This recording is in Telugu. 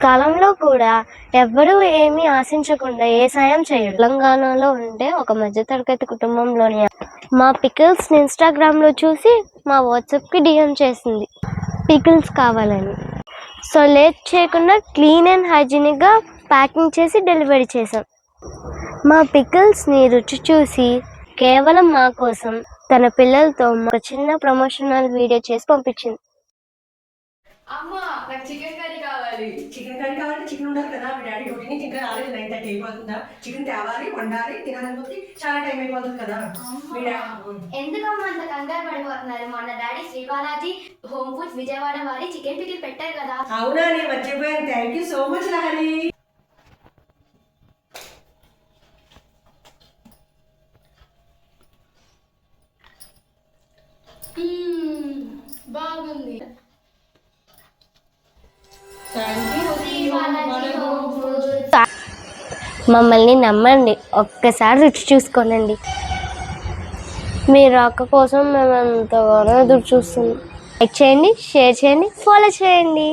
కాలంలో కూడా ఎవ్వరూ ఏమీ ఆశించకుండా ఏ సాయం చేయరు. తెలంగాణలో ఉండే ఒక మధ్యతరగతి కుటుంబంలోని మా పికిల్స్ ఇన్స్టాగ్రామ్లో చూసి మా వాట్సాప్కి డిఎం చేసింది. పికిల్స్ కావాలని. సో లేట్ చేయకుండా క్లీన్ అండ్ హైజీనిక్గా ప్యాకింగ్ చేసి డెలివరీ చేశాం. మా పికిల్స్ని రుచి చూసి కేవలం మా కోసం తన పిల్లలతో ఒక చిన్న ప్రమోషనల్ వీడియో చేసి పంపించింది. అమ్మా నాకు చికెన్ కర్రీ కావాలి. చికెన్ కర్రీ కావాలి చికెన్ ఉండాలి కదా. మీ డాడీ డ్యూటీ నుంచి ఇంకా రాలేదు నైన్ థర్టీ అయిపోతుందా? చికెన్ తేవాలి వండాలి తినాలనుకుంటే చాలా టైం అయిపోతుంది కదా. మీ ఎందుకమ్మా అంత కంగారు పడిపోతున్నారు? మొన్న daddy Shri Balaji home foods Vijayawada వారి చికెన్ పికిల్ పెట్టారు కదా. అవునా నేను మర్చిపోయాను. Thank you so much Lahari బాగుంది. మమ్మల్ని నమ్మండి. ఒక్కసారి రుచి చూసుకోనండి. మీ రాక కోసం మేము ఎంతగానో ఎదురు చూస్తున్నాం. లైక్ చేయండి షేర్ చేయండి ఫాలో చేయండి.